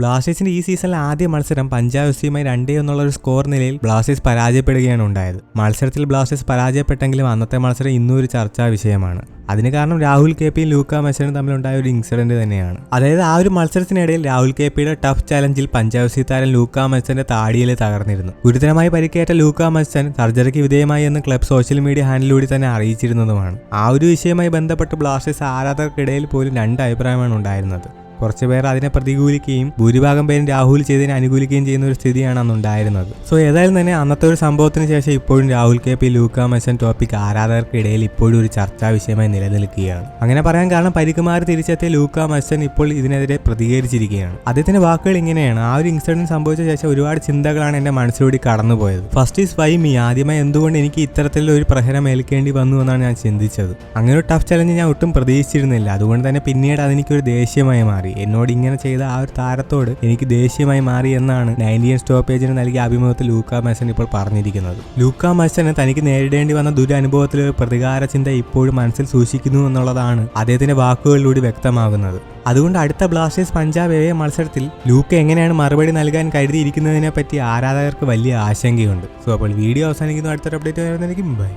ബ്ലാസ്റ്റേഴ്സിന്റെ ഈ സീസണിലെ ആദ്യ മത്സരം പഞ്ചാബ് എഫ് സിയുമായി രണ്ടേ എന്നുള്ള ഒരു സ്കോർ നിലയിൽ ബ്ലാസ്റ്റേഴ്സ് പരാജയപ്പെടുകയാണ് ഉണ്ടായത്. മത്സരത്തിൽ ബ്ലാസ്റ്റേഴ്സ് പരാജയപ്പെട്ടെങ്കിലും അന്നത്തെ മത്സരം ഇന്നും ഒരു ചർച്ചാ വിഷയമാണ്. അതിന് കാരണം രാഹുൽ കെ പിയും ലൂക്ക മെസ്സനും തമ്മിലുണ്ടായ ഒരു ഇൻസിഡന്റ് തന്നെയാണ്. അതായത് ആ ഒരു മത്സരത്തിനിടയിൽ രാഹുൽ കെ പിയുടെ ടഫ് ചലഞ്ചിൽ പഞ്ചാബ് സി താരം ലൂക്ക മെസ്സന്റെ താടിയിൽ തകർന്നിരുന്നു. ഗുരുതരമായി പരിക്കേറ്റ ലൂക്ക മെസ്സൻ സർജറിക്ക് വിധേയമായി എന്ന് ക്ലബ് സോഷ്യൽ മീഡിയ ഹാൻഡിലൂടെ തന്നെ അറിയിച്ചിരുന്നതുമാണ്. ആ ഒരു വിഷയവുമായി ബന്ധപ്പെട്ട് ബ്ലാസ്റ്റേഴ്സ് ആരാധകർക്കിടയിൽ പോലും രണ്ട് അഭിപ്രായമാണ് ഉണ്ടായിരുന്നത്. കുറച്ചുപേർ അതിനെ പ്രതികൂലിക്കുകയും ഭൂരിഭാഗം പേരും രാഹുൽ ചെയ്തതിനെ അനുകൂലിക്കുകയും ചെയ്യുന്ന ഒരു സ്ഥിതിയാണ് അന്ന് ഉണ്ടായിരുന്നത് സോ ഏതായാലും തന്നെ അന്നത്തെ ഒരു സംഭവത്തിന് ശേഷം ഇപ്പോഴും Rahul K P Luka Majcen topic ആരാധകർക്കിടയിൽ ഇപ്പോഴും ഒരു ചർച്ചാ വിഷയമായി നിലനിൽക്കുകയാണ്. അങ്ങനെ പറയാൻ കാരണം പരിക്കുമാർ തിരിച്ചെത്തിയ ലൂക്ക മെസൻ ഇപ്പോൾ ഇതിനെതിരെ പ്രതികരിച്ചിരിക്കുകയാണ്. അദ്ദേഹത്തിന്റെ വാക്കുകൾ ഇങ്ങനെയാണ്. ആ ഒരു ഇൻസിഡന്റ് സംഭവിച്ച ശേഷം ഒരുപാട് ചിന്തകളാണ് എന്റെ മനസ്സിലൂടെ കടന്നുപോയത്. ഫസ്റ്റ് ഈസ് വൈ മീ ആദ്യമായി എന്തുകൊണ്ട് എനിക്ക് ഇത്തരത്തിലുള്ള ഒരു പ്രഹരം ഏൽക്കേണ്ടി വന്നു എന്നാണ് ഞാൻ ചിന്തിച്ചത്. അങ്ങനെ ഒരു ടഫ് ചലഞ്ച് ഞാൻ ഒട്ടും പ്രതീക്ഷിച്ചിരുന്നില്ല. അതുകൊണ്ട് തന്നെ പിന്നീട് അതെനിക്കൊരു ദേഷ്യമായി മാറി. എന്നോട് ഇങ്ങനെ ചെയ്ത ആ ഒരു താരത്തോട് എനിക്ക് ദേഷ്യമായി മാറി എന്നാണ് നയന്റിയൻ സ്റ്റോപ്പേജിന് നൽകിയ അഭിമുഖത്തിൽ ലൂക്ക മെസൻ ഇപ്പോൾ പറഞ്ഞിരിക്കുന്നത്. ലൂക്ക മെസന് തനിക്ക് നേരിടേണ്ടി വന്ന ദുരനുഭവത്തിൽ ഒരു പ്രതികാര ചിന്ത ഇപ്പോഴും മനസ്സിൽ സൂക്ഷിക്കുന്നു എന്നുള്ളതാണ് അദ്ദേഹത്തിന്റെ വാക്കുകളിലൂടെ വ്യക്തമാകുന്നത്. അതുകൊണ്ട് അടുത്ത ബ്ലാസ്റ്റേഴ്സ് പഞ്ചാബ് എവേ മത്സരത്തിൽ ലൂക്ക എങ്ങനെയാണ് മറുപടി നൽകാൻ കരുതിയിരിക്കുന്നതിനെ പറ്റി ആരാധകർക്ക് വലിയ ആശങ്കയുണ്ട്. സോ അപ്പോൾ വീഡിയോ അവസാനിക്കുന്നു. അടുത്തൊരു അപ്ഡേറ്റ് വരുന്നതായിരിക്കും. ബൈ.